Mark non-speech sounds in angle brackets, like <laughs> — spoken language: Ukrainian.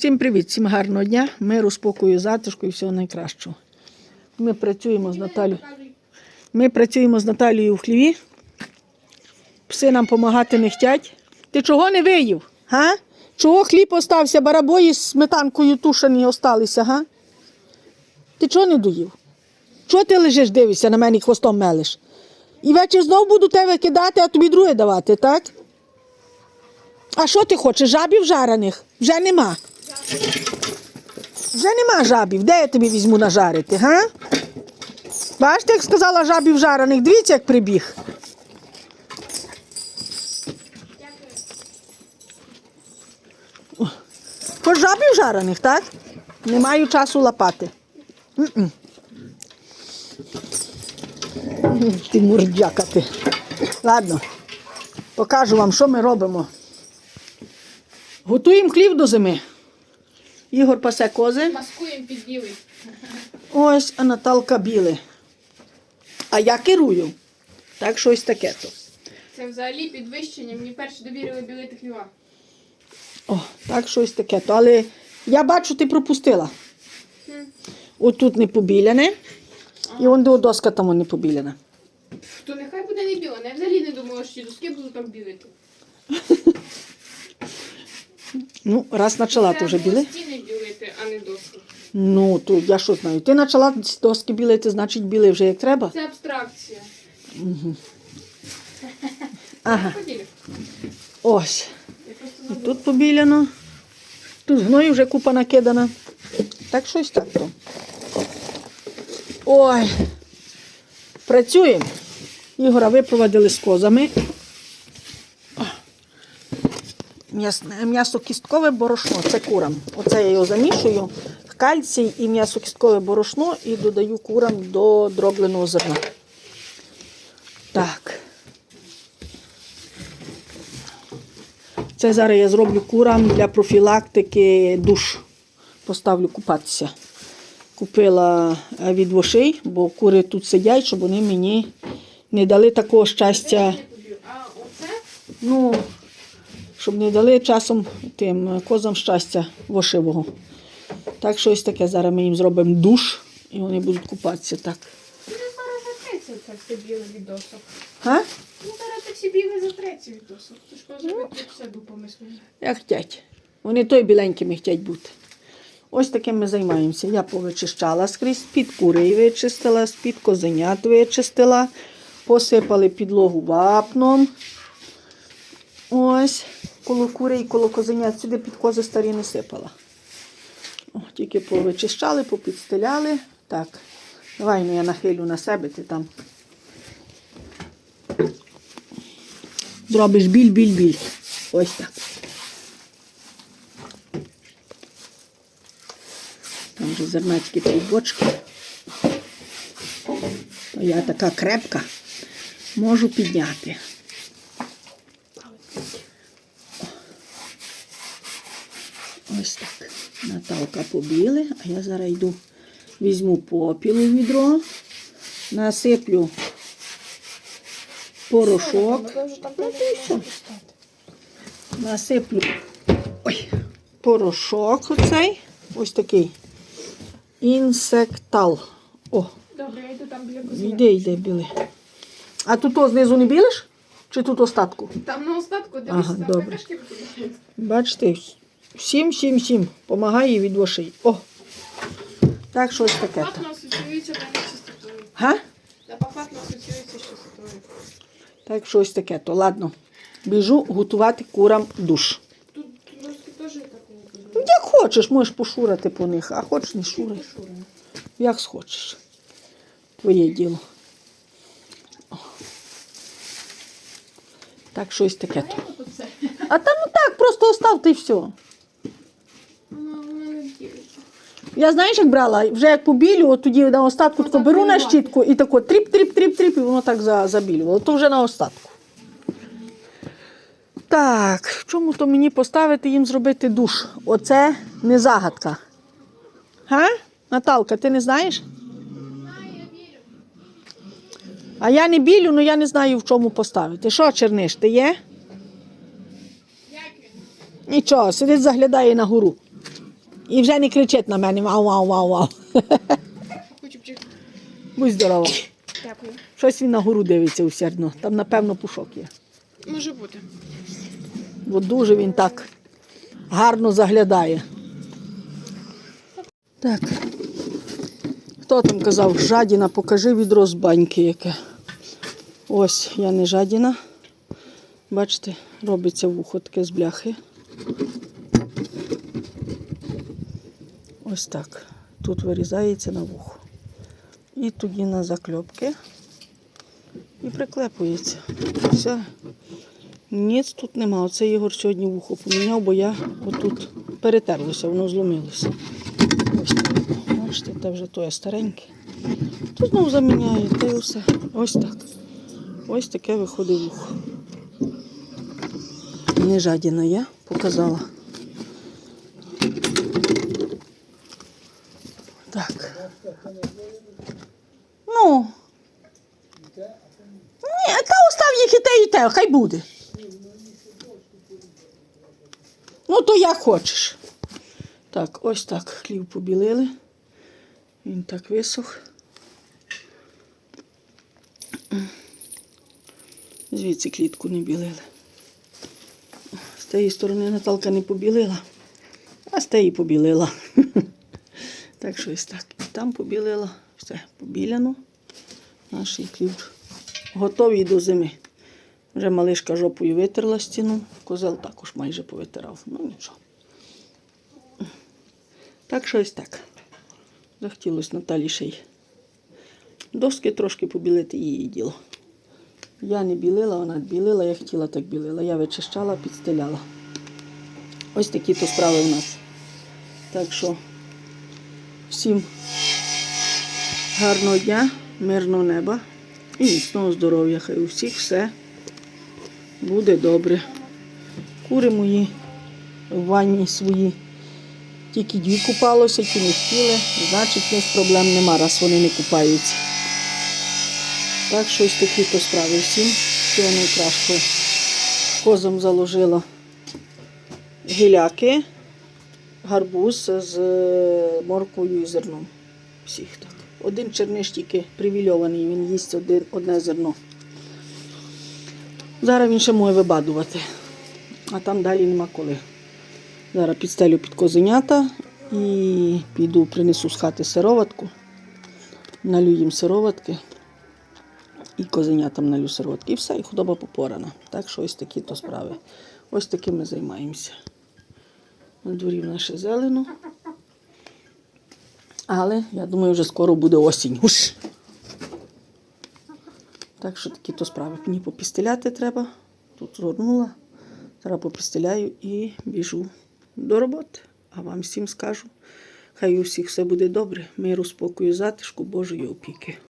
Всім привіт, всім гарного дня, миру, спокою, затишку і всього найкращого. Ми працюємо з Наталією. Ми працюємо з Наталією в хліві. Пси нам допомагати не хочуть. Ти чого не виїв? Га? Чого хліб остався, барабої з сметанкою тушені осталися, га? Ти чого не доїв? Чого ти лежиш, дивишся на мене і хвостом мелиш? І вечір знов буду тебе кидати, а тобі друге давати, так? А що ти хочеш? Жабів жарених? Вже нема. Вже нема жабів. Де я тобі візьму нажарити, га? Бачите, як сказала жабів жарених, дивіться, як прибіг. Хоч жабів жарених, так? Не маю часу лапати. М-м. М, Ти мурдяка ти. Ладно, покажу вам, що ми робимо. Готуємо хліб до зими. Ігор пасе кози. Маскуємо під білий. Ось а Наталка біле. А я керую. Так щось таке то. Це взагалі підвищення. Мені перше довірили білити хліва. О, так щось таке то. Але я бачу, ти пропустила. Отут не побіляне. І вон до доска там не побіляна. То нехай буде не біло. Я взагалі не думала, що ці доски будуть так білити. <laughs> Ну, раз почала, то вже Треба було біле. стіни білити, а не доски. Ну, то я що знаю. Ти почала доски білити, значить біле вже як треба. Це абстракція. <laughs> Ага. Ось. І тут побіляно. Тут гною вже купа накидана. Так щось так то. Ой. Працюємо. Ігора випровадили з козами. О. М'ясне- М'ясо-кісткове борошно. Це курам. Оце я його замішую. Кальцій і м'ясо-кісткове борошно і додаю курам до дробленого зерна. Так. Це зараз я зроблю курам для профілактики душ. Поставлю купатися. Купила е, від вошей, бо кури тут сидять, щоб вони мені не дали такого щастя. А оце? Ну, щоб не дали часом тим козам щастя вошивого. Так, щось таке. Зараз ми їм зробимо душ і вони будуть купатися так. Ну, зараз затреться це все біле від досок. Га? Ну, зараз це всі біле затреться від досок. Ти ж коза від все свої. Як хотять. Вони той біленькими хочуть бути. Ось таким ми займаємося. Я повичищала скрізь, під курей вичистила, з-під козенят вичистила, посипали підлогу вапном. Ось, коло курей, коло козенят, сюди під кози старі не сипала. О, тільки повичищали, попідстеляли. Так, давай ну, я нахилю на себе, ти там. Зробиш біль-біль-біль. Ось так. Там вже зернацькі три бочки. Я така крепка, можу підняти. Ось так. Наталка побіли, а я зараз йду, візьму попіл у відро, насиплю порошок. Ну, то все. Насиплю ой, порошок оцей. Ось такий. Інсектал. О, Добре, я йду там біля коза. йде, йде білий. А тут о, знизу не білиш? Чи тут остатку? Там на остатку дивись, Ага, там добре. какашки. Бачите, всім, всім, всім помагає від вошей. О! Так, щось таке. Пахно асоціюється прямо з. Га? Запах асоціюється з чистотою. Так, щось таке. То ладно. Біжу готувати курам душ. Тут доски теж буде. Ну, Як хочеш, можеш пошурати по них, а хочеш не шурай. Як схочеш. Твоє діло. О. Так, щось таке. то. А там ну так, просто оставте і все. Воно воно не ділиться. Я знаєш, як брала, вже як побілю, от тоді на остатку тако беру на щітку і тако тріп-тріп-тріп-тріп, і воно так за- забілювало. То вже на остатку. Так, в чому то мені поставити їм зробити душ? Оце не загадка. Га? Наталка, ти не знаєш? А я не білю, але я не знаю, в чому поставити. Що, черниш, ти є? Нічого, сидить, заглядає на гору. І вже не кричить на мене. Вау, вау, вау, вау. Будь здорова. Дякую. Щось він на гору дивиться усердно. Там, напевно, пушок є. Може бути. Бо дуже він так гарно заглядає. Так. Хто там казав, жадіна, покажи відро з баньки яке. Ось я не жадіна. Бачите, робиться вухо таке з бляхи. Ось так. Тут вирізається на вухо. І тоді на закльопки. І приклепується. Все. Ніц тут нема. Оце Ігор сьогодні вухо поміняв, бо я отут перетерлося, воно зломилося. Ось так. Бачите, це вже тоє стареньке. Тут знову заміняє, та й усе. Ось так. Ось таке виходить вухо. Не жадіна я показала. Ну. Ні, та остав їх і те, і те, хай буде. Ну, то як хочеш. Так, ось так хлів побілили. Він так висох. Звідси клітку не білили. З тієї сторони Наталка не побілила, а з тієї побілила. Так що ось так. І там побілила. Все побіляно. Наш хліб готовий до зими. Вже малишка жопою витерла стіну, козел також майже повитирав. Ну нічого. Так що ось так. Захотілося Наталі ще й доски трошки побілити її діло. Я не білила, вона білила, я хотіла так білила. Я вичищала, підстеляла. Ось такі то справи в нас. Так що всім гарного дня, мирного неба і міцного здоров'я. Хай у всіх все буде добре. Кури мої в ванні свої. Тільки дві купалося, ті не хотіли. Значить, них проблем нема, раз вони не купаються. Так що ось такі то справи всім. Всього найкращого. Козам заложила гіляки, гарбуз з е, морквою і зерном. Всіх так. Один черниш тільки привільований, він їсть один, одне зерно. Зараз він ще може вибадувати, а там далі нема коли. Зараз підстелю під козенята і піду принесу з хати сироватку, налю сироватки і козенятам налю сироватки. І все, і худоба попорана. Так що ось такі то справи. Ось таким ми займаємося. На дворі в нас ще зелено. Але я думаю, вже скоро буде осінь. Уж. Так що такі то справи. Мені попістеляти треба. Тут згорнула. Зараз попістеляю і біжу до роботи. А вам всім скажу. Хай у всіх все буде добре. Миру, спокою, затишку, Божої опіки.